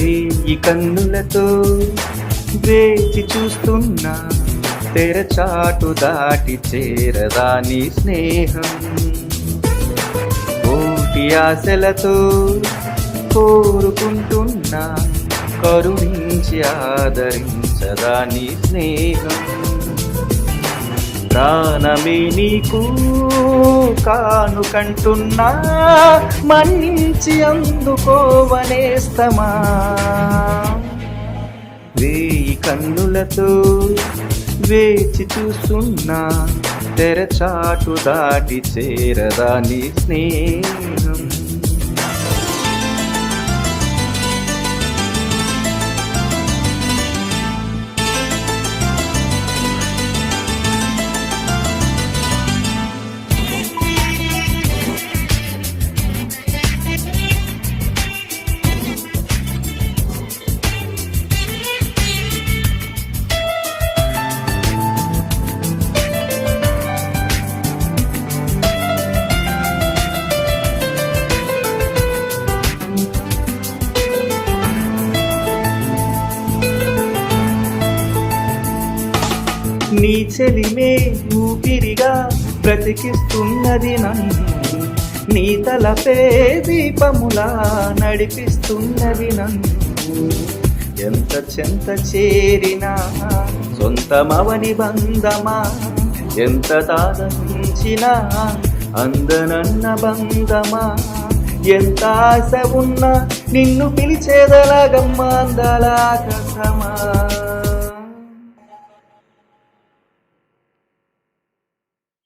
వేయి కన్నులతో వేచి చూస్తున్నా తెరచాటు దాటి చేరదా నీ స్నేహం. కోటి ఆశలతో కోరుకుంటున్నా కరుణించి ఆదరించదా నీ స్నేహం. ప్రాణమే నీకు కానుకంటున్నా మన్నించి అందుకోవనేస్తమా? వేయి కన్నులతో వేచి చూస్తున్నా తెరచాటు దాటి చేరదా నీ స్నేహం? నీ చెలిమే ఊపిరిగా బ్రతికిస్తున్నది నన్ను. నీ తలపే దీపములా నడిపిస్తున్నది నన్ను. ఎంత చెంత చేరినా సొంతమవని బంధమా? ఎంత తాదించినా అందనన్న బంధమా? ఎంత ఆశ ఉన్నా నిన్ను పిలిచేదలాగమ్మా అందలాకసమా